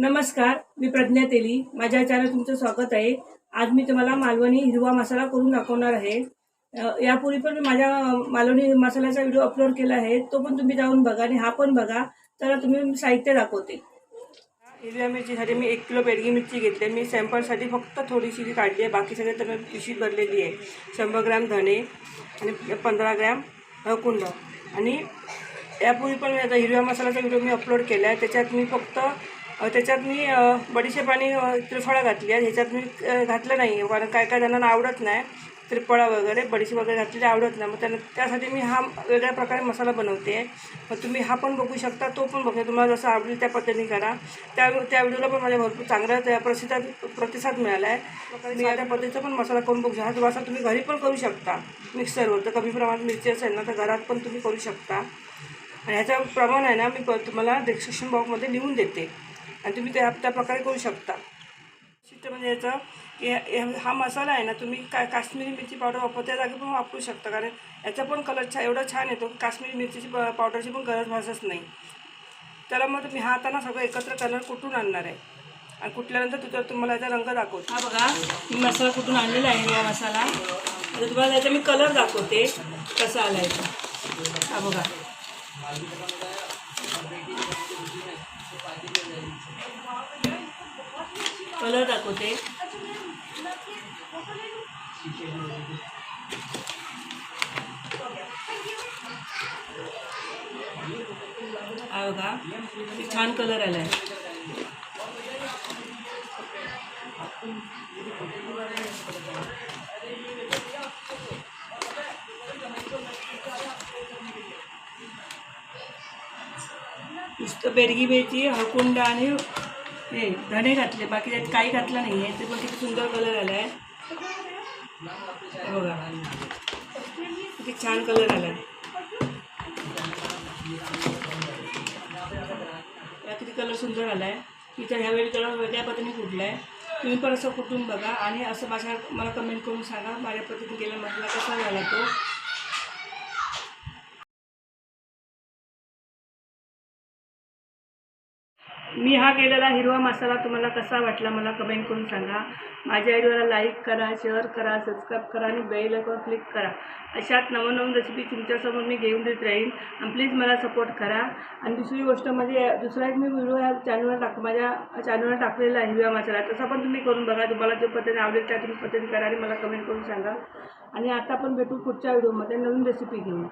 नमस्कार मी प्रज्ञा तेली. माझ्या चॅनल तुमचं स्वागत आहे. आज मी तुम्हाला मालवणी हिरवा मसाला करून दाखवणार आहे. यापूर्वी पण मी माझ्या मालवणी मसाल्याचा व्हिडिओ अपलोड केला आहे. तो पण तुम्ही जाऊन बघा आणि हा पण बघा. तर तुम्ही साहित्य दाखवते. हिरव्या मिरचीसाठी मी एक किलो बेडगी मिरची घेतली आहे. मी सॅम्पलसाठी फक्त थोडीशी काढली आहे. बाकी सगळे तर मी पिशीत भरलेली आहे. शंभर ग्रॅम धणे आणि पंधरा ग्रॅम हळकुंड आणि यापूर्वी पण मी आता हिरव्या मसाल्याचा व्हिडिओ मी अपलोड केला आहे. त्याच्यात मी फक्त त्याच्यात मी बडीशेप आणि त्रिफळा घातली आहे. ह्याच्यात मी घातलं नाही. कारण काय काय जणांना आवडत नाही. त्रिफळा वगैरे बडीशेप वगैरे घातलेली आवडत नाही. मग त्यांना त्यासाठी मी हा वेगळ्या प्रकारे मसाला बनवते. आहे मग तुम्ही हा पण बघू शकता तो पण बघू तुम्हाला जसं आवडेल त्या पद्धतीने करा. त्या त्या व्हिडिओला पण माझ्या भरपूर चांगला त्या प्रसिद्ध प्रतिसाद मिळाला आहे मी त्या पद्धतीचा पण मसाला करून बघू शकता. असा तुम्ही घरी पण करू शकता. मिक्सरवर. तर कमी प्रमाणात मिरची असेल ना तर घरात पण तुम्ही करू शकता. आणि ह्याचं प्रमाण आहे ना मी तुम्हाला डिस्क्रिप्शन बॉक्समध्ये लिहून देते. आणि तुम्ही ते त्या प्रकारे करू शकता. वैशिष्ट्य म्हणजे याचं की हे- हा मसाला आहे ना तुम्ही का काश्मीरी मिरची पावडर वापर त्या जागी पण वापरू शकता कारण याचा पण कलर छा एवढा छान येतो काश्मीरी मिरचीची पावडरची पण गरज भासत नाही. त्याला मग तुम्ही हा आता सगळं एकत्र कलर कुठून आणणार आहे? आणि कुठल्यानंतर तुझा तुम्हाला याचा रंग दाखवतो. हा बघा मी मसाला कुठून आणलेला आहे हा मसाला. आता तुम्हाला याचा मी कलर दाखवते कसा आला याचा हा बघा. कलर दाखवते. हा बघा किती छान कलर आलाय. नुसतं बेडगी बेची हळकुंड आणि हे धणे घातले. बाकी त्यात काही घातलं नाही आहे ते पण किती सुंदर कलर आला आहे बघा. किती छान कलर आला आहे किती कलर सुंदर आला आहे तिचा ह्यावेळी कलर वेगळ्या पद्धतीने कुठला आहे तुम्ही पण असं कुठून बघा आणि असं माझ्या मला कमेंट करून सांगा. माझ्या पद्धतीने केला म्हटलं कसा झाला तो. मी हा केलेला हिरवा मसाला तुम्हाला कसा वाटला मला कमेंट करून सांगा. माझ्या व्हिडिओला लाईक करा शेअर करा सबस्क्राईब करा आणि बेल आयकॉन क्लिक करा. अशात नवनवीन रेसिपी तुमच्यासमोर मी घेऊन देत राहीन. आणि प्लीज मला सपोर्ट करा. आणि दुसरी गोष्ट म्हणजे दुसरा एक मी व्हिडिओ ह्या चॅनलवर टाक माझ्या चॅनलवर टाकलेला आहे हिरव्या मसाला. तसा पण तुम्ही करून बघा. तुम्हाला जो पद्धतीने आवडेल त्या तुम्ही पद्धतीने करा आणि मला कमेंट करून सांगा. आणि आता आपण भेटू पुढच्या व्हिडिओमध्ये नवीन रेसिपी घेऊन.